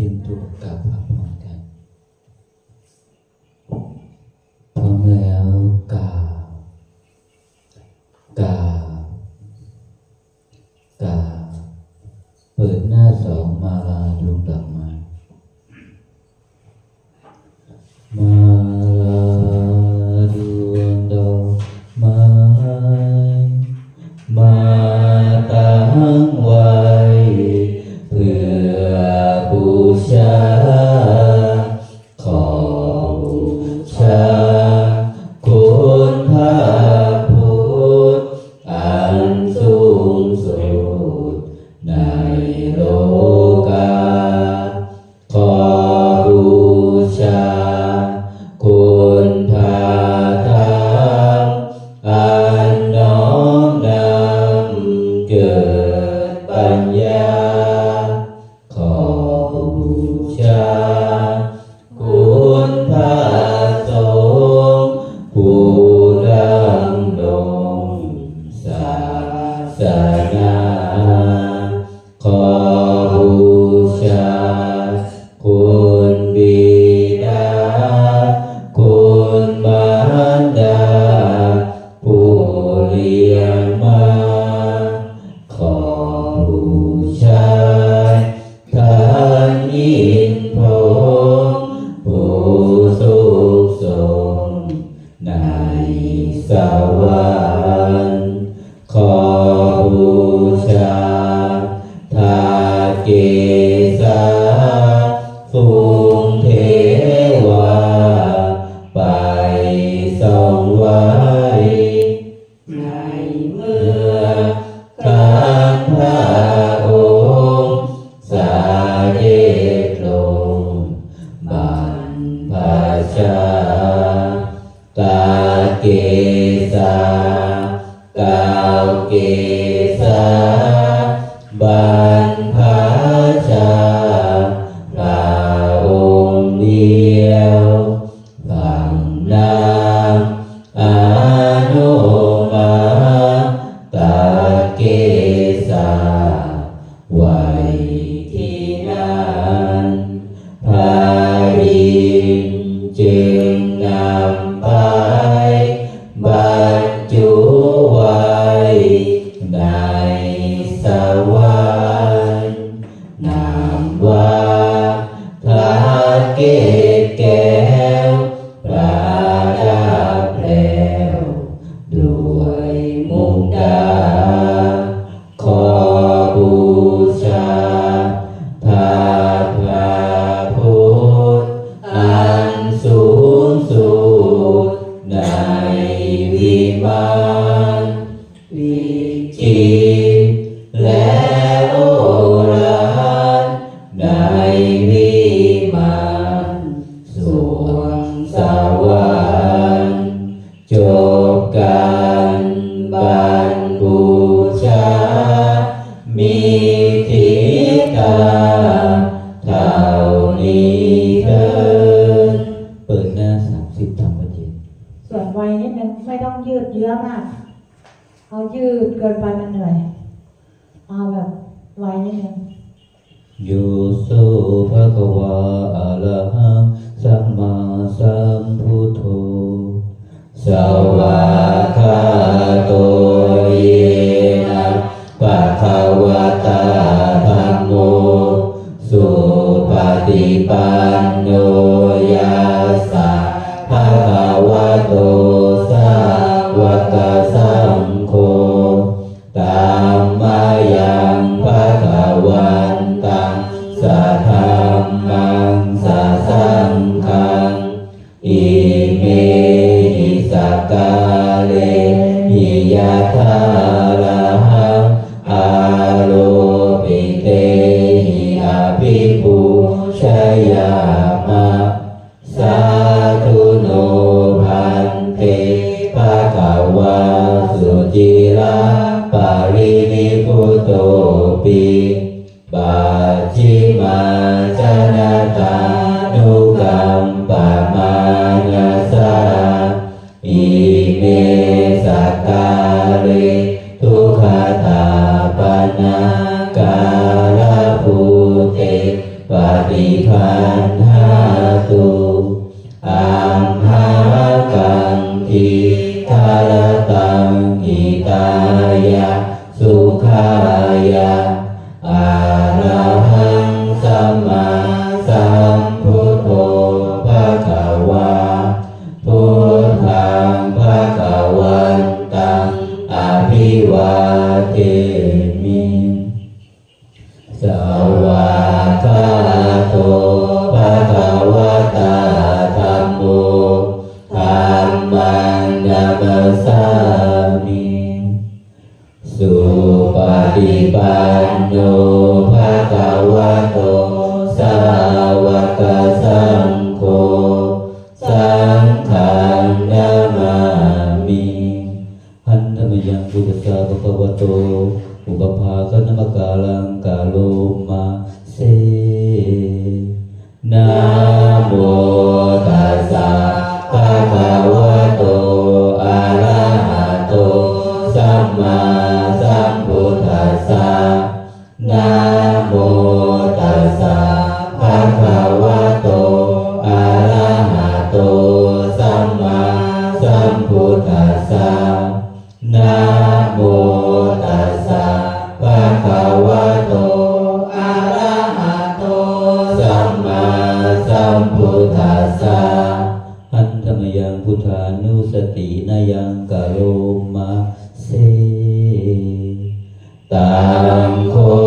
hindu gak apa-apa Quesa, Guay. เอายืดเกินไปมันเหนื่อย เอาแบบไว้นิดนึงยุสุภะคะวะอะระหังสัมมาสัมพุทโธสวาคาโตเยนะปะคะวะตาธัมโมสุปฏิปันโน ธรรมสัง สวา สังคฆ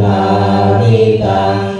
ดาริตัง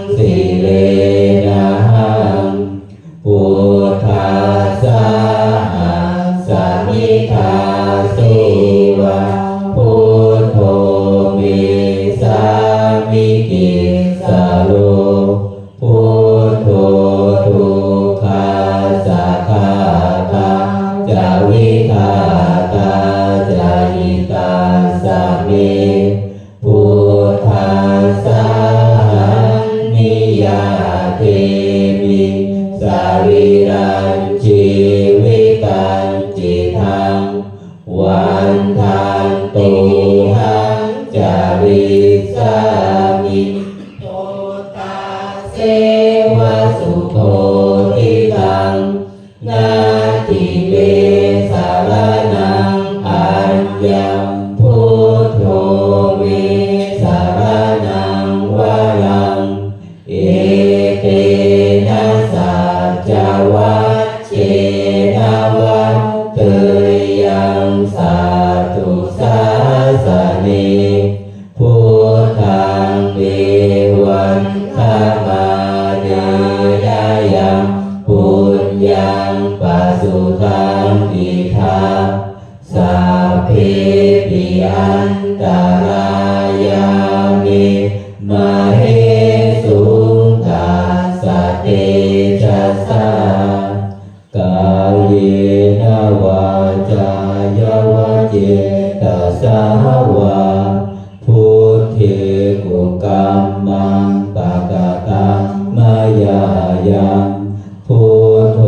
พุทโธ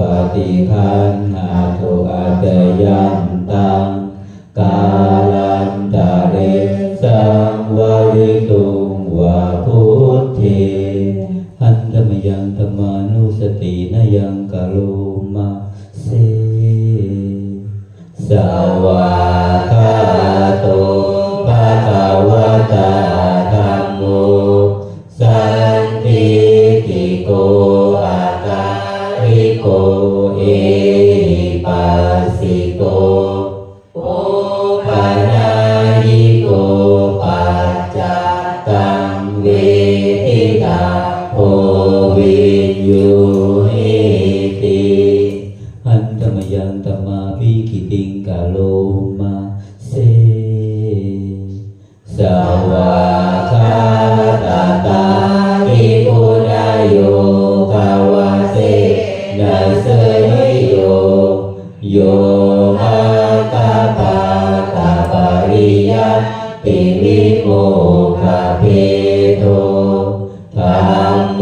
ปฏิคันหาตุอัจยันตัง Nam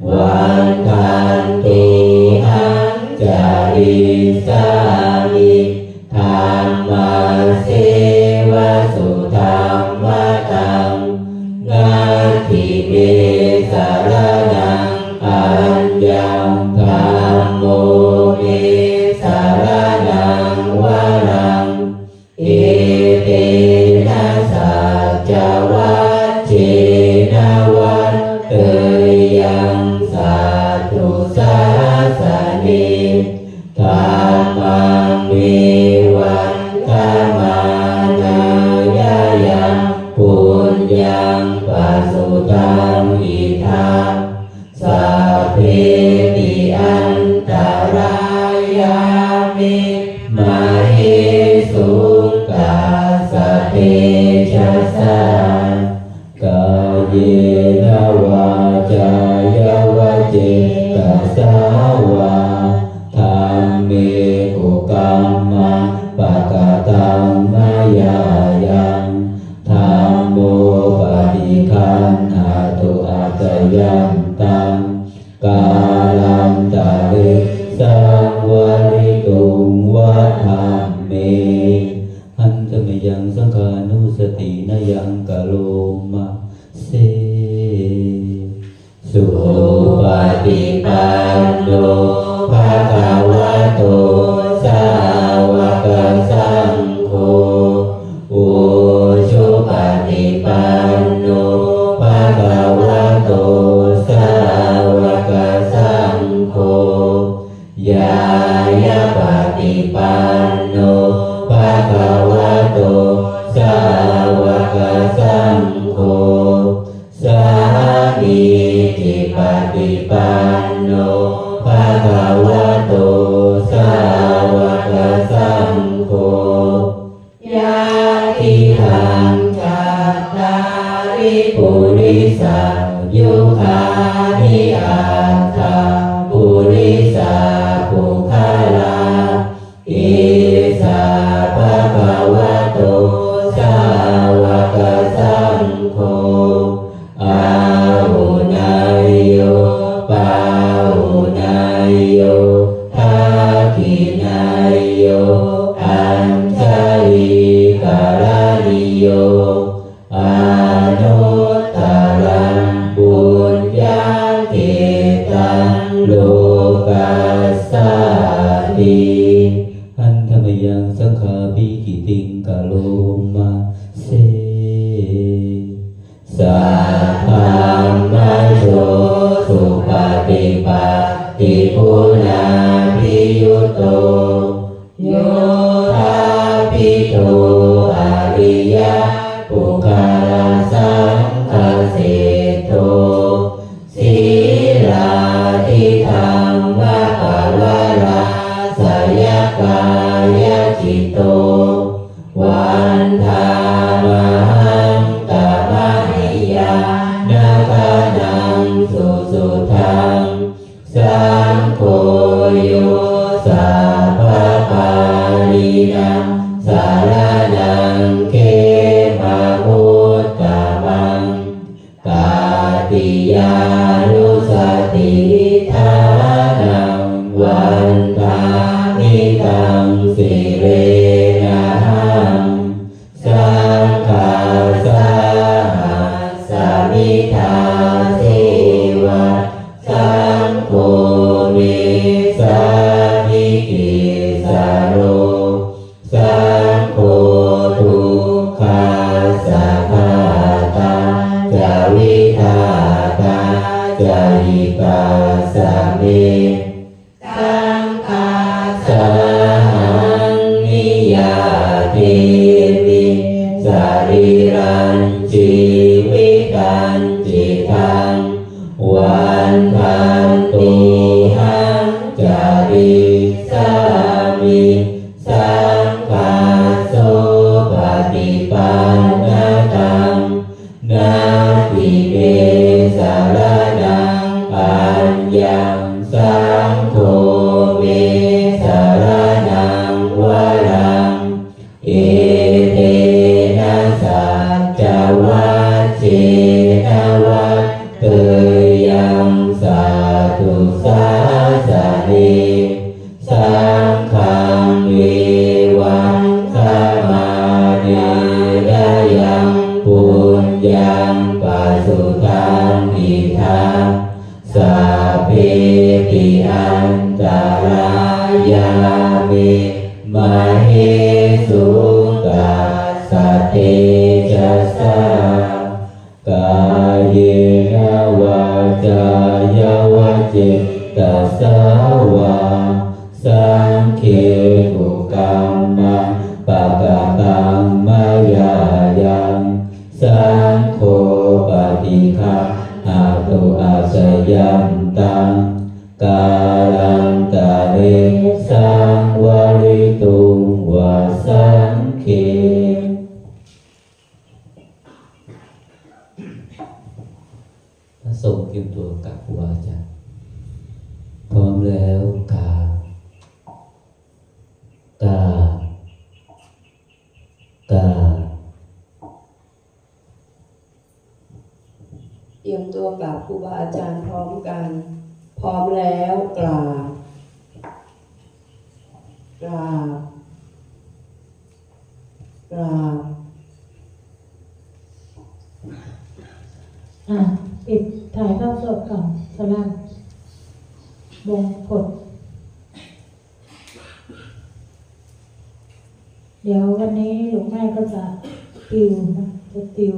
Wow. ยันตังกาลังตาริสังวาริตุงวัฏามเมอันตมยังสังขานุสตินยังกะโลมาเสสุปฏิปันโนภะคะวะโตสา ลาภิยุโตโย สัมมิ ตัสสะวะสังเข เตรียมตัวกราบครูบาอาจารย์พร้อมกัน พร้อมแล้วกราบกราบกราบอะปิดถ่ายภาพสดก่อนสลับวงกดเดี๋ยววันนี้หลวงแม่ก็จะติวนะจะติว